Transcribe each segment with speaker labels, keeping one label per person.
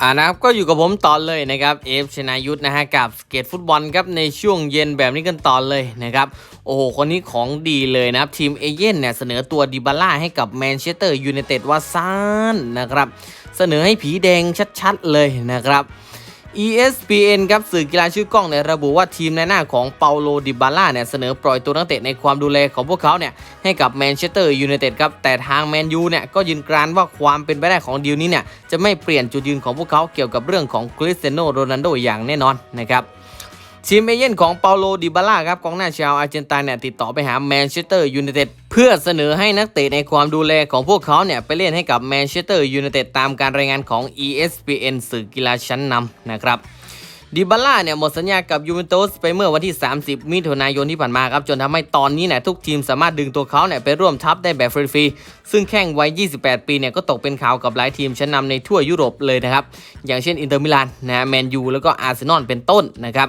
Speaker 1: อ่านะครับก็อยู่กับผมต่อเลยนะครับเอฟชนายุทธนะฮะกับสเกตฟุตบอลครับในช่วงเย็นแบบนี้กันต่อเลยนะครับโอ้โหคนนี้ของดีเลยนะครับทีมเอเย่นเนี่ยเสนอตัวดิบาล่าให้กับแมนเชสเตอร์ยูไนเต็ดว่าซ่านนะครับเสนอให้ผีแดงชัดๆเลยนะครับ ESPN ครับสื่อกีฬาชื่อกล้องเนี่ยระบุว่าทีมในหน้าของเปาโลดิบาล่าเนี่ยเสนอปล่อยตัวนักเตะในความดูแลของพวกเขาเนี่ยให้กับแมนเชสเตอร์ยูไนเต็ดครับแต่ทางแมนยูเนี่ยก็ยืนกรานว่าความเป็นไปได้ของดีลนี้เนี่ยจะไม่เปลี่ยนจุดยืนของพวกเขาเกี่ยวกับเรื่องของคริสเตียโนโรนัลโดอย่างแน่นอนนะครับ ทีมเอเย่นของเปาโลดิบาล่าครับกองหน้าชาวอาร์เจนตินาเนี่ยติดต่อไปหาแมนเชสเตอร์ยูไนเต็ดเพื่อเสนอให้นักเตะในความดูแลของพวกเขาเนี่ยไปเล่นให้กับแมนเชสเตอร์ยูไนเต็ดตามการรายงานของ ESPN สื่อกีฬาชั้นนำนะครับดิบาล่าเนี่ยหมดสัญญากับยูเวนตุสไปเมื่อวันที่ 30 มิถุนายนที่ผ่านมาครับจนทำให้ตอนนี้เนี่ยทุกทีมสามารถดึงตัวเขาเนี่ยไปร่วมทัพได้แบบฟรีๆซึ่งแข่งวัย 28 ปีเนี่ยก็ตกเป็นข่าวกับหลายทีมชั้นนำในทั่วยุโรปเลยนะครับอย่างเช่นอินเตอร์มิลานนะแมนยูแล้วก็อาร์เซนอลเป็นต้นนะครับ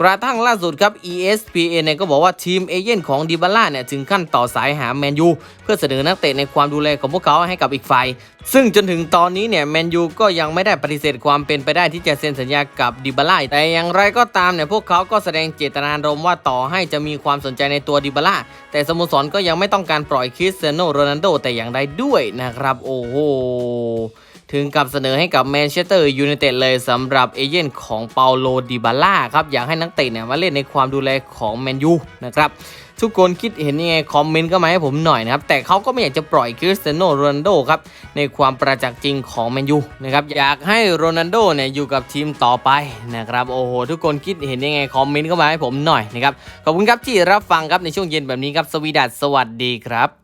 Speaker 1: กระทั่งล่าสุดครับ ESPN เนี่ยก็บอกว่าทีมเอเย่นของดิบาล่าเนี่ยถึงขั้นต่อสายหาแมนยูเพื่อเสนอนักเตะในความดูแลของพวกเขาให้กับอีกฝ่าย ซึ่งจนถึงตอนนี้เนี่ยแมนยูก็ยังไม่ได้ปฏิเสธความเป็นไปได้ที่จะเซ็นสัญญากับดิบาล่าแต่อย่างไรก็ตามเนี่ยพวกเขาก็แสดงเจตนารมณ์ว่าต่อให้จะมีความสนใจในตัวดิบาล่าแต่สโมสรก็ยังไม่ต้องการปล่อยคริสเตียโนโรนัลโดแต่อย่างใดด้วยนะครับโอ้โห ถึงกับเสนอให้กับแมนเชสเตอร์ยูไนเต็ดเลยสำหรับเอเย่นของเปาโลดิบาล่าครับ อยากให้นักเตะเนี่ยมาเล่นในความดูแลของแมนยูนะครับทุกคนคิดเห็นยังไงคอมเมนต์ก็มาให้ผมหน่อยนะครับ แต่เขาก็ไม่อยากจะปล่อยคริสเตียโนโรนัลโดครับ ในความประจักษ์จริงของแมนยูนะครับอยากให้โรนัลโดเนี่ยอยู่กับทีมต่อไปนะครับโอ้โหทุกคนคิดเห็นยังไงคอมเมนต์ก็มาให้ผมหน่อยนะครับขอบคุณครับที่รับฟังครับในช่วงเย็นแบบนี้ครับสวีดัสสวัสดีครับ